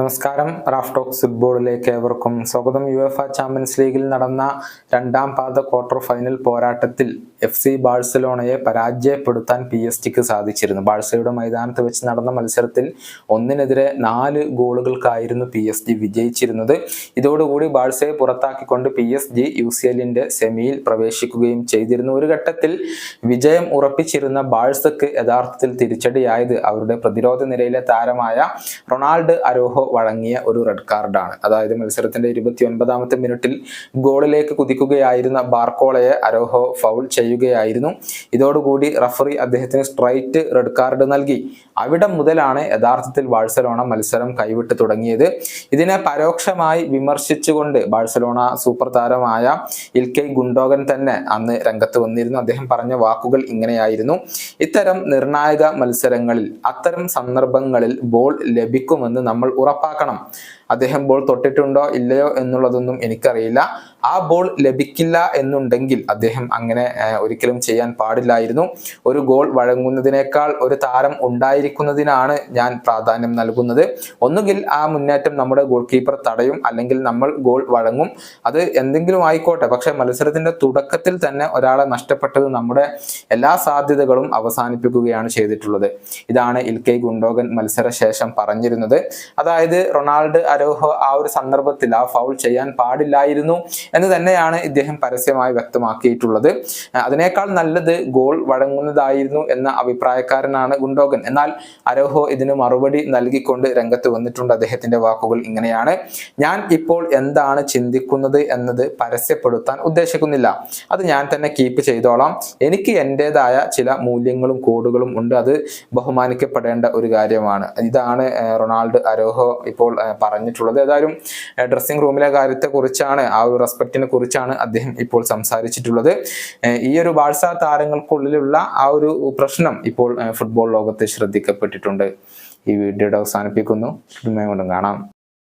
നമസ്കാരം. Raf talks ഫുട്ബോളിലേക്ക് ഏവർക്കും സ്വാഗതം. യു എഫ് ചാമ്പ്യൻസ് ലീഗിൽ നടന്ന രണ്ടാം പാദ ക്വാർട്ടർ ഫൈനൽ പോരാട്ടത്തിൽ എഫ് സി ബാഴ്സലോണയെ പരാജയപ്പെടുത്താൻ പി എസ് ടിക്ക് സാധിച്ചിരുന്നു. ബാഴ്സയുടെ മൈതാനത്ത് വെച്ച് നടന്ന മത്സരത്തിൽ ഒന്നിനെതിരെ നാല് ഗോളുകൾക്കായിരുന്നു പി എസ് ജി വിജയിച്ചിരുന്നത്. ഇതോടുകൂടി ബാഴ്സയെ പുറത്താക്കിക്കൊണ്ട് P S G U C എല്ലിന്റെ സെമിയിൽ പ്രവേശിക്കുകയും ചെയ്തിരുന്നു. ഒരു ഘട്ടത്തിൽ വിജയം ഉറപ്പിച്ചിരുന്ന ബാഴ്സക്ക് യഥാർത്ഥത്തിൽ തിരിച്ചടിയായത് അവരുടെ പ്രതിരോധ നിരയിലെ താരമായ റൊണാൾഡ് അരോഹോ വഴങ്ങിയ ഒരു റെഡ് കാർഡാണ് അതായത് മത്സരത്തിന്റെ ഇരുപത്തി ഒൻപതാമത്തെ മിനിറ്റിൽ ഗോളിലേക്ക് കുതിക്കുകയായിരുന്ന ബാർക്കോളയെ അരോഹോ ഫൗൾ ചെയ്യുകയായിരുന്നു. ഇതോടുകൂടി റഫറി അദ്ദേഹത്തിന് സ്ട്രൈറ്റ് റെഡ് കാർഡ് നൽകി. അവിടെ മുതലാണ് യഥാർത്ഥത്തിൽ ബാഴ്സലോണ മത്സരം കൈവിട്ട് തുടങ്ങിയത്. ഇതിനെ പരോക്ഷമായി വിമർശിച്ചുകൊണ്ട് ബാഴ്സലോണ സൂപ്പർ താരമായ ഇൽക്കൈ ഗുണ്ടോഗൻ തന്നെ അന്ന് രംഗത്ത് വന്നിരുന്നു. അദ്ദേഹം പറഞ്ഞ വാക്കുകൾ ഇങ്ങനെയായിരുന്നു. ഇത്തരം നിർണായക മത്സരങ്ങളിൽ അത്തരം സന്ദർഭങ്ങളിൽ ബോൾ ലഭിക്കുമെന്ന് നമ്മൾ ഉറപ്പാക്കണം. അദ്ദേഹം ബോൾ തൊട്ടിട്ടുണ്ടോ ഇല്ലയോ എന്നുള്ളതൊന്നും എനിക്കറിയില്ല. ആ ബോൾ ലഭിക്കില്ല എന്നുണ്ടെങ്കിൽ അദ്ദേഹം അങ്ങനെ ഒരിക്കലും ചെയ്യാൻ പാടില്ലായിരുന്നു. ഒരു ഗോൾ വഴങ്ങുന്നതിനേക്കാൾ ഒരു താരം ഉണ്ടായിരിക്കുന്നതിനാണ് ഞാൻ പ്രാധാന്യം നൽകുന്നത്. ഒന്നുകിൽ ആ മുന്നേറ്റം നമ്മുടെ ഗോൾ കീപ്പർ തടയും അല്ലെങ്കിൽ നമ്മൾ ഗോൾ വഴങ്ങും. അത് എന്തെങ്കിലും ആയിക്കോട്ടെ പക്ഷെ മത്സരത്തിന്റെ തുടക്കത്തിൽ തന്നെ ഒരാളെ നഷ്ടപ്പെട്ടത് നമ്മുടെ എല്ലാ സാധ്യതകളും അവസാനിപ്പിക്കുകയാണ് ചെയ്തിട്ടുള്ളത്. ഇതാണ് ഇൽക്കൈ ഗുണ്ടോഗൻ മത്സര ശേഷം പറഞ്ഞിരുന്നത്. അതായത് റൊണാൾഡ് അരോഹോ ആ ഒരു സന്ദർഭത്തിൽ ആ ഫൗൾ ചെയ്യാൻ പാടില്ലായിരുന്നു എന്ന് തന്നെയാണ് ഇദ്ദേഹം പരസ്യമായി വ്യക്തമാക്കിയിട്ടുള്ളത്. അതിനേക്കാൾ നല്ലത് ഗോൾ വഴങ്ങുന്നതായിരുന്നു എന്ന അഭിപ്രായക്കാരനാണ് ഗുണ്ടോഗൻ എന്നാൽ അരോഹോ ഇതിന് മറുപടി നൽകിക്കൊണ്ട് രംഗത്ത് വന്നിട്ടുണ്ട് അദ്ദേഹത്തിന്റെ വാക്കുകൾ ഇങ്ങനെയാണ്. ഞാൻ ഇപ്പോൾ എന്താണ് ചിന്തിക്കുന്നത് എന്നത് പരസ്യപ്പെടുത്താൻ ഉദ്ദേശിക്കുന്നില്ല. അത് ഞാൻ തന്നെ കീപ്പ് ചെയ്തോളാം. എനിക്ക് എന്റെതായ ചില മൂല്യങ്ങളും കോഡുകളും ഉണ്ട്. അത് ബഹുമാനിക്കപ്പെടേണ്ട ഒരു കാര്യമാണ്. ഇതാണ് റൊണാൾഡ് അരോഹോ ഇപ്പോൾ ഏഹ്, പറഞ്ഞിട്ടുള്ളത്. ഏതായാലും ഡ്രസ്സിംഗ് റൂമിലെ കാര്യത്തെക്കുറിച്ചാണ് ആ ഒരു റെസ്പെക്റ്റിനെ കുറിച്ചാണ് അദ്ദേഹം ഇപ്പോൾ സംസാരിച്ചിട്ടുള്ളത്. ഈ ഒരു ബാഴ്സ താരങ്ങൾക്കുള്ളിലുള്ള ആ ഒരു പ്രശ്നം ഇപ്പോൾ ഫുട്ബോൾ ലോകത്ത് ശ്രദ്ധിക്കപ്പെട്ടിട്ടുണ്ട്. ഈ വീഡിയോയുടെ അവസാനിപ്പിക്കുന്നു. കാണാം.